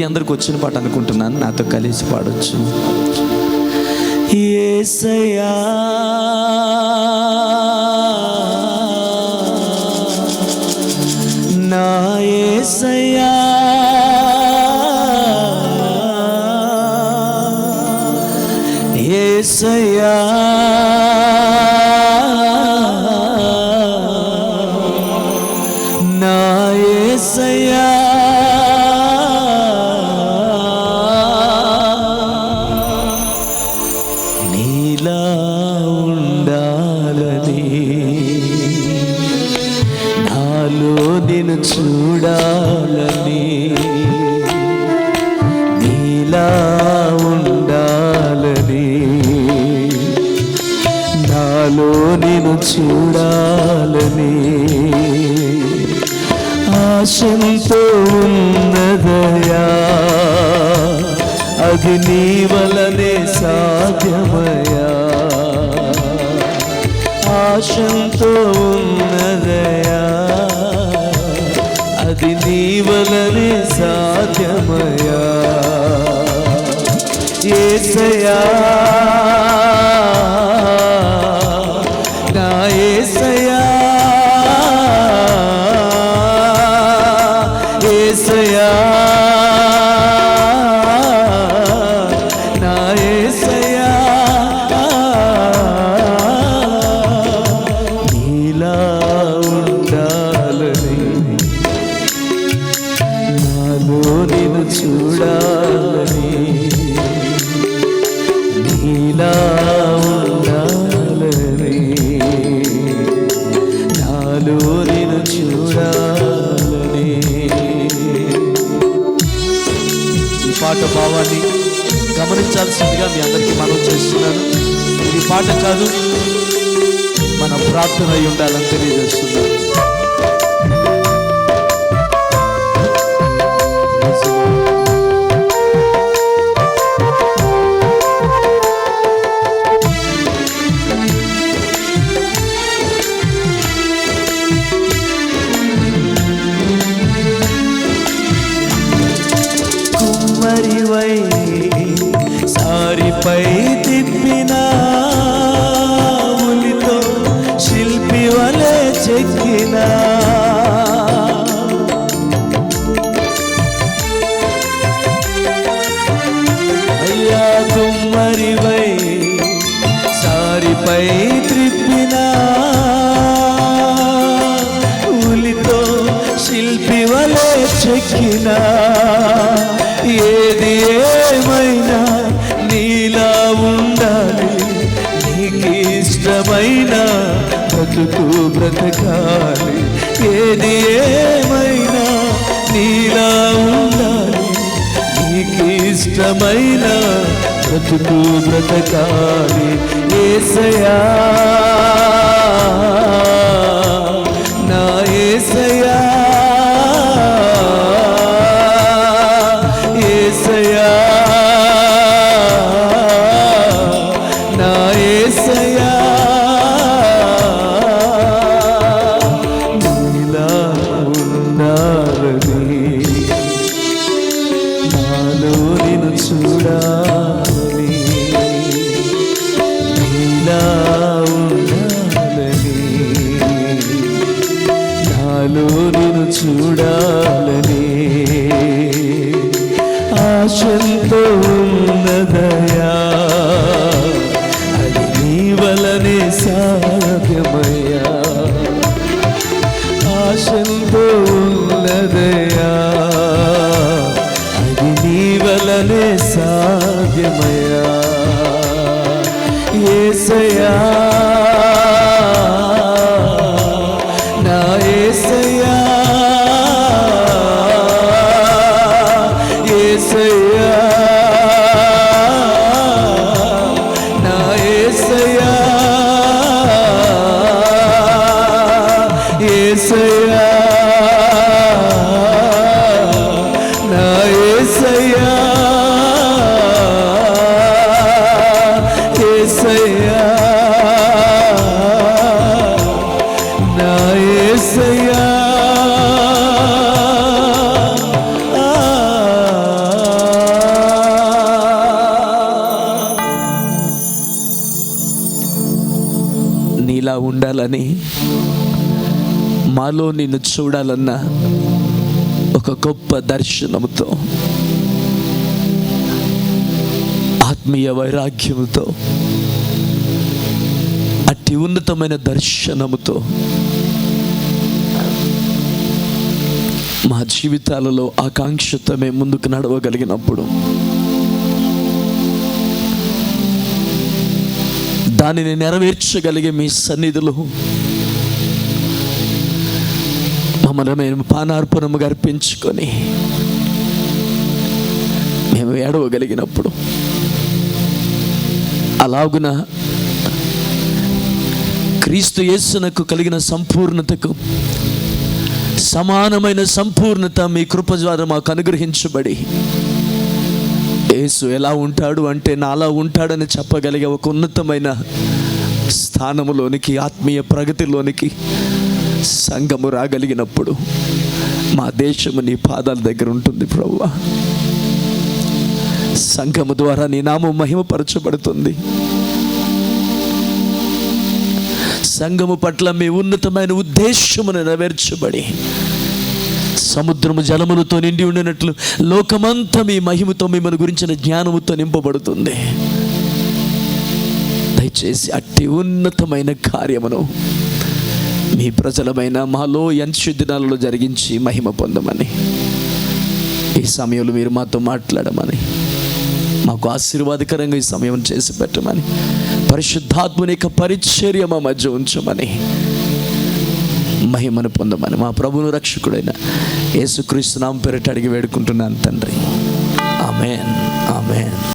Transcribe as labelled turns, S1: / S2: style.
S1: మీ అందరికి వచ్చిన పాట అనుకుంటున్నాను. నాతో కలిసి పాడొచ్చు. ఏసయ్యా. నా ఏసయ్యా. ఏసయ్యా. నా ఏసయ్యా. నిన్ను చూడాలని నీలా ఉండాలని నాలో నిన్ను చూడాలని ఆశంతో ఉన్నదయా అది నీ వలనే సాధ్యమయా ఆశంతో ఉన్నదయా అది వలనే సాధ్యమయా ఏసయా చూడాలని నీలా ఉండాలని నాలో నేను చూడాలని. ఈ పాట భావాన్ని గమనించాల్సిందిగా మీ అందరికీ మనం చేస్తున్నాను. ఇది పాట కాదు మన ప్రార్థన అయి ఉండాలని తెలియజేస్తున్నాను. పై తిప్పిన ఉలితో శిల్పి వలె చెక్కిన. అయ్యా కుమ్మరివై సారిపై త్రిప్పిన ఉలితో శిల్పి వలె చెక్కినా. ఉండాలి నీకు ఇష్టమైన బ్రతుకు బ్రతకాలి. ఏది ఏమైనా నీలా ఉండాలి. నీకు ఇష్టమైన బ్రతుకు బ్రతకాలి. ఏసయా నిన్ను చూడాలని నీలా ఉండాలని నాలో నిన్ను చూడాలని ఆశంతో ఉన్నదయా అది నీ వలనే సాధ్యమయ్యా ఆశంతో ఉన్నదయా నీలా ఉండాలని మాలో నిన్ను చూడాలన్న ఒక గొప్ప దర్శనంతో ఆత్మీయ వైరాగ్యంతో అట్టి ఉన్నతమైన దర్శనముతో మా జీవితాలలో ఆకాంక్షతో మేము ముందుకు నడవగలిగినప్పుడు దానిని నెరవేర్చగలిగే మీ సన్నిధిలో మమ్మల్ని మేము పానార్పణముగా అర్పించుకొని మేము ఏడవగలిగినప్పుడు అలాగున క్రీస్తు యేసునకు కలిగిన సంపూర్ణతకు సమానమైన సంపూర్ణత మీ కృప ద్వారా మాకు అనుగ్రహించబడి. యేసు ఎలా ఉంటాడు అంటే నాలా ఉంటాడని చెప్పగలిగే ఒక ఉన్నతమైన స్థానములోనికి ఆత్మీయ ప్రగతిలోనికి సంఘము రాగలిగినప్పుడు మా దేశము నీ పాదాల దగ్గర ఉంటుంది ప్రభువ సంఘము ద్వారా నీ నామం మహిమపరచబడుతుంది. సంఘము పట్ల మీ ఉన్నతమైన ఉద్దేశమును నెరవేర్చబడి సముద్రము జలములతో నిండి ఉండినట్లు లోకమంతా మీ మహిమతో మిమ్మల్ని గురించిన జ్ఞానముతో నింపబడుతుంది. దయచేసి అట్టి ఉన్నతమైన కార్యమును మీ ప్రజలమైన మాలో ఎంచు దినాలలో జరిగించి మహిమ పొందమని ఈ సమయంలో మీరు మాతో మాట్లాడమని మాకు ఆశీర్వాదకరంగా ఈ సమయం చేసి పెట్టమని. పరిశుద్ధాత్మని యొక్క పరిచర్య మా మధ్య ఉంచమని. మహిమను పొందమని. మా ప్రభును రక్షకుడైన యేసుక్రీస్తు నామ పేరిట అడిగి వేడుకుంటున్నాను తండ్రి. ఆమెన్.